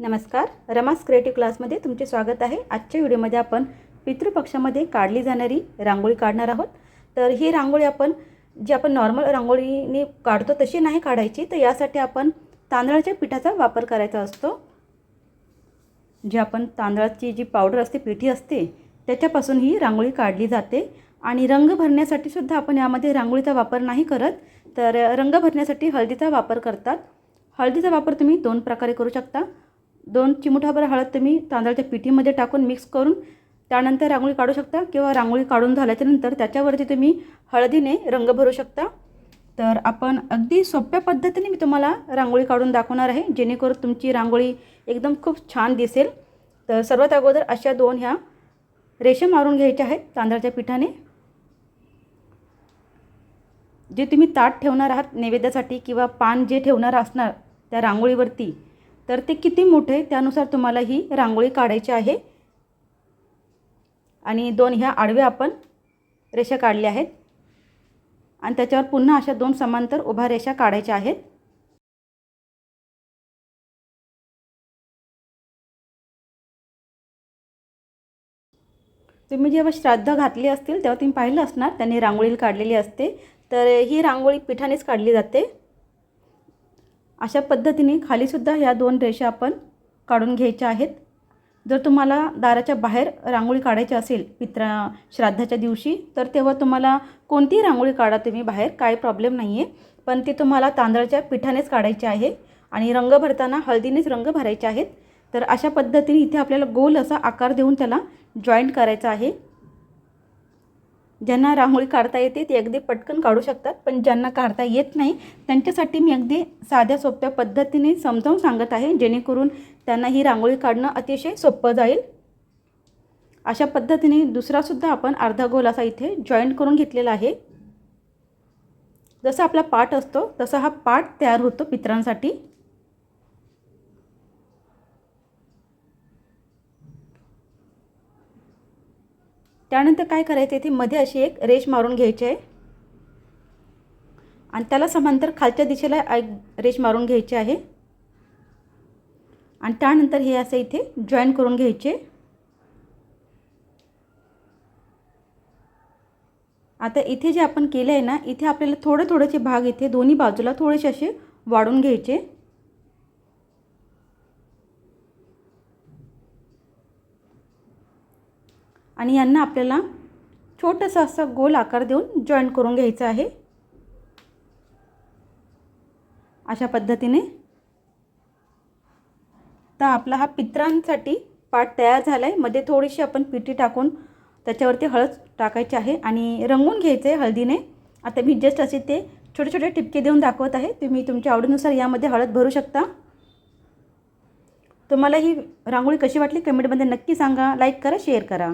नमस्कार. रमास क्रिएटिव्ह क्लासमध्ये तुमचे स्वागत आहे. आजच्या व्हिडिओमध्ये आपण पितृपक्षामध्ये काढली जाणारी रांगोळी काढणार आहोत. तर ही रांगोळी आपण जी आपण नॉर्मल रांगोळीने काढतो तशी नाही काढायची. तर यासाठी आपण तांदळाच्या पिठाचा वापर करायचा असतो. जे आपण तांदळाची जी पावडर असते पिठी असते त्याच्यापासून ही रांगोळी काढली जाते. आणि रंग भरण्यासाठी सुद्धा आपण यामध्ये रांगोळीचा वापर नाही करत. तर रंग भरण्यासाठी हळदीचा वापर करतात. हळदीचा वापर तुम्ही दोन प्रकारे करू शकता. दोन चिमुठाभर हळद तुम्ही तांदळाच्या पिठीमध्ये टाकून मिक्स करून त्यानंतर रांगोळी काढू शकता किंवा रांगोळी काढून झाल्याच्यानंतर त्याच्यावरती तुम्ही हळदीने रंग भरू शकता. तर आपण अगदी सोप्या पद्धतीने मी तुम्हाला रांगोळी काढून दाखवणार आहे जेणेकरून तुमची रांगोळी एकदम खूप छान दिसेल. तर सर्वात अगोदर अशा दोन ह्या रेषा मारून घ्यायच्या आहेत तांदळाच्या पिठाने. जे तुम्ही ताट ठेवणार आहात नैवेद्यासाठी किंवा पान जे ठेवणार असणार त्या रांगोळीवरती तर ते किती मोठे त्यानुसार तुम्हाला ही रांगोळी काढायची आहे. आणि दोन ह्या आडव्या आपण रेषा काढल्या आहेत. आणि त्याच्यावर पुन्हा अशा दोन समांतर उभ्या रेषा काढायच्या आहेत. तुम्ही जेव्हा श्राद्ध घातली असतील तेव्हा तुम्ही पाहिलं असणार त्यांनी रांगोळी काढलेली असते. तर ही रांगोळी पिठानेच काढली जाते. अशा पद्धतीने खालीसुद्धा ह्या दोन रेषा आपण काढून घ्यायच्या आहेत. जर तुम्हाला दाराच्या बाहेर रांगोळी काढायची असेल पित्रा श्राद्धाच्या दिवशी तर तेव्हा तुम्हाला कोणतीही रांगोळी काढा तुम्ही बाहेर काय प्रॉब्लेम नाही आहे पण ती तुम्हाला तांदळाच्या पिठानेच काढायची आहे आणि रंग भरताना हळदीनेच रंग भरायचे आहेत. तर अशा पद्धतीने इथे आपल्याला गोल असा आकार देऊन त्याला जॉईंट करायचा आहे. ज्यांना रांगोळी काढता येते ते अगदी पटकन काढू शकतात. पण ज्यांना काढता येत नाही त्यांच्यासाठी मी अगदी साध्या सोप्या पद्धतीने समजावून सांगत आहे जेणेकरून त्यांना ही रांगोळी काढणं अतिशय सोपं जाईल. अशा पद्धतीने दुसरासुद्धा आपण अर्धा गोल असा इथे जॉईंट करून घेतलेला आहे. जसा आपला पाट असतो तसा हा पाट तयार होतो पित्रांसाठी. त्यानंतर काय करायचं इथे मध्ये अशी एक रेष मारून घ्यायची आहे. आणि त्याला समांतर खालच्या दिशेला एक रेष मारून घ्यायची आहे. आणि त्यानंतर हे असं इथे जॉईन करून घ्यायचे. आता इथे जे आपण केलं आहे ना इथे आपल्याला थोडे थोडेसे भाग इथे दोन्ही बाजूला थोडेसे असे वाढून घ्यायचे. आणि यांना आपल्याला छोटंसं असं गोल आकार देऊन जॉईन करून घ्यायचं आहे. अशा पद्धतीने. तर आपला हा पित्रांसाठी पाट तयार झाला आहे मध्ये थोडीशी आपण पिठी टाकून त्याच्यावरती हळद टाकायची आहे आणि रंगून घ्यायचं आहे हळदीने. आता मी जस्ट असे ते छोटे छोटे टिपके देऊन दाखवत आहे. तुम्ही तुमच्या आवडीनुसार यामध्ये हळद भरू शकता. तुम्हाला ही रांगोळी कशी वाटली कमेंटमध्ये नक्की सांगा. लाईक करा शेअर करा.